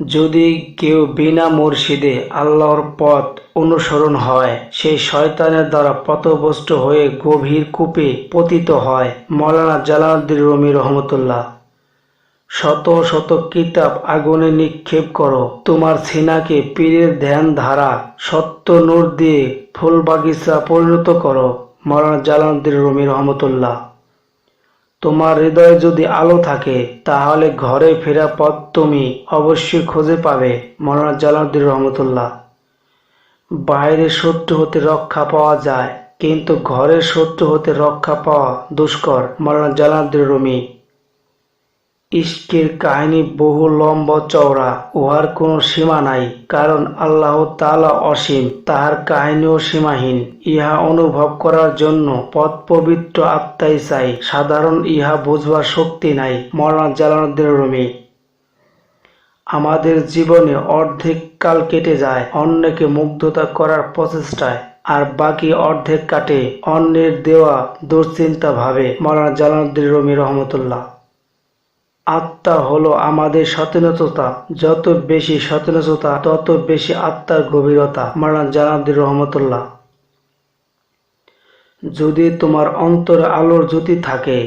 যদি কেউ বিনা মুর্শিদে আল্লাহর পথ অনুসরণ হয় সেই শয়তানের দ্বারা পথভ্রষ্ট হয়ে গভীর কূপে পতিত হয়। মৌলানা জালালউদ্দিন রুমি রহমতুল্লাহ, শত শত কিতাব আগুনে নিক্ষেপ করো। তোমার সিনাকে পীরের ধ্যান ধারা, সত্য নূর দিয়ে ফুল বাগিচা পরিণত করো। মৌলানা জালালউদ্দিন রুমি রহমতুল্লাহ। তোমার হৃদয়ে যদি আলো থাকে, তাহলে ঘরে ফেরা পথ তুমি অবশ্যই খুঁজে পাবে, মৌলানা জালাউদ্দিন রহমতুল্লাহ। বাইরে শত্রু হতে রক্ষা পাওয়া যায়, কিন্তু ঘরের শত্রু হতে রক্ষা পাওয়া দুষ্কর, মৌলানা জালালউদ্দিন রুমি। ইশকের কাহিনী বহু লম্ব চওড়া, উহার কোনো সীমা নাই, কারণ আল্লাহ তালা অসীম, তাহার কাহিনীও সীমাহীন। ইহা অনুভব করার জন্য পথ পবিত্র আত্মাই চাই, সাধারণ ইহা বুঝবার শক্তি নাই মৌলানা জালালউদ্দিন রুমি। আমাদের জীবনে অর্ধেক কাল কেটে যায়, অন্যকে মুগ্ধতা করার প্রচেষ্টায়, আর বাকি অর্ধেক কাটে অন্যের দেওয়া দুশ্চিন্তা ভাবে মৌলানা জালালউদ্দিন রুমি রহমতুল্লাহ। আত্মা হলো আমাদের সচেতনতা। যত বেশি সচেতনতা, তত বেশি আত্মার গভীরতা। মারান জানাবদির রহমতুল্লাহ। যদি তোমার অন্তরে আলোর জ্যোতি থাকে